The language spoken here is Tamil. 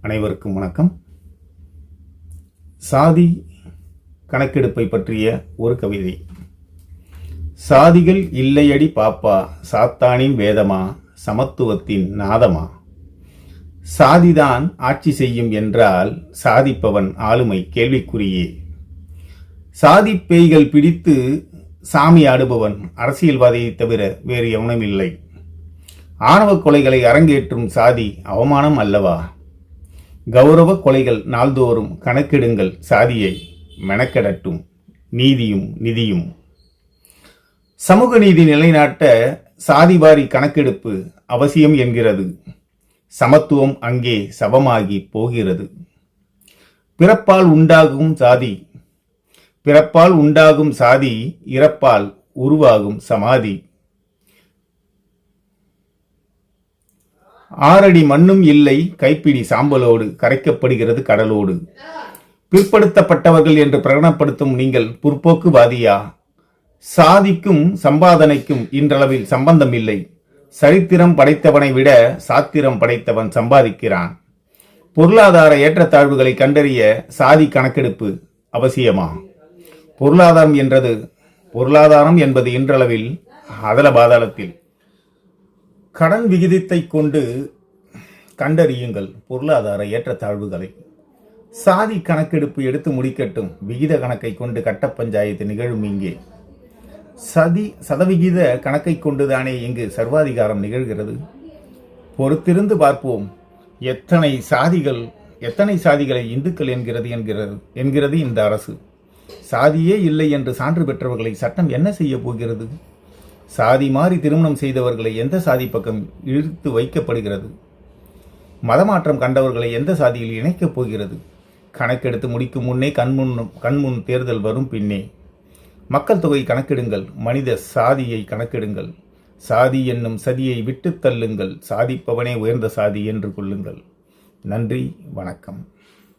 அனைவருக்கும் வணக்கம். சாதி கணக்கெடுப்பை பற்றிய ஒரு கவிதை. சாதிகள் இல்லையடி பாப்பா சாத்தானின் வேதமா சமத்துவத்தின் நாதமா? சாதிதான் ஆட்சி செய்யும் என்றால் சாதிப்பவன் ஆளுமை கேள்விக்குறியே. சாதி பேய்கள் பிடித்து சாமி ஆடுபவன் அரசியல்வாதியை தவிர வேறு எவனும் இல்லை ஆணவ கொலைகளை அரங்கேற்றும் சாதி அவமானம் அல்லவா? கௌரவ கொலைகள் நாள்தோறும் கணக்கெடுங்கள் சாதியை மெனக்கெடட்டும் நீதியும் நிதியும். சமூக நீதி நிலைநாட்ட சாதிவாரி கணக்கெடுப்பு அவசியம் என்கிறது. சமத்துவம் அங்கே சவமாகி போகிறது. பிறப்பால் உண்டாகும் சாதி பிறப்பால் உண்டாகும் சாதி இறப்பால் உருவாகும் சமாதி. ஆறடி மண்ணும் இல்லை கைப்பிடி சாம்பலோடு கரைக்கப்படுகிறது கடலோடு. பிற்படுத்தப்பட்டவர்கள் என்று பிரகடனப்படுத்தும் நீங்கள் புற்போக்குவாதியா? சாதிக்கும் சம்பாதனைக்கும் இன்றளவில் சம்பந்தம் இல்லை சரித்திரம் படைத்தவனை விட சாத்திரம் படைத்தவன் சம்பாதிக்கிறான். பொருளாதார ஏற்றத்தாழ்வுகளை கண்டறிய சாதி கணக்கெடுப்பு அவசியமா? பொருளாதாரம் என்றது பொருளாதாரம் என்பது இன்றளவில் அதல பாதாளத்தில். கடன் விகிதத்தை கொண்டு கண்டறியுங்கள். பொருளாதார ஏற்றத்தாழ்வுகளை. சாதி கணக்கெடுப்பு எடுத்து முடிக்கட்டும். விகித கணக்கை கொண்டு கட்ட பஞ்சாயத்து நிகழும் இங்கே. சதி சதவிகித கணக்கை கொண்டுதானே இங்கு சர்வாதிகாரம் நிகழ்கிறது. பொறுத்திருந்து பார்ப்போம். எத்தனை சாதிகள் எத்தனை சாதிகளை இந்துக்கள் என்கிறது என்கிறது என்கிறது இந்த அரசு. சாதியே இல்லை என்று சான்று பெற்றவர்களை சட்டம் என்ன செய்ய போகிறது? சாதி மாறி திருமணம் செய்தவர்களை எந்த சாதி பக்கம் இழுத்து வைக்கப்படுகிறது? மதமாற்றம் கண்டவர்களை எந்த சாதியில் இணைக்கப் போகிறது? கணக்கெடுத்து முடிக்கும் முன்னே கண்முன் கண்முன் தேர்தல் வரும் பின்னே. மக்கள் தொகை கணக்கெடுங்கள். மனித சாதியை கணக்கெடுங்கள். சாதி என்னும் சதியை விட்டுத் தள்ளுங்கள். சாதிப்பவனே உயர்ந்த சாதி என்று கொள்ளுங்கள். நன்றி. வணக்கம்.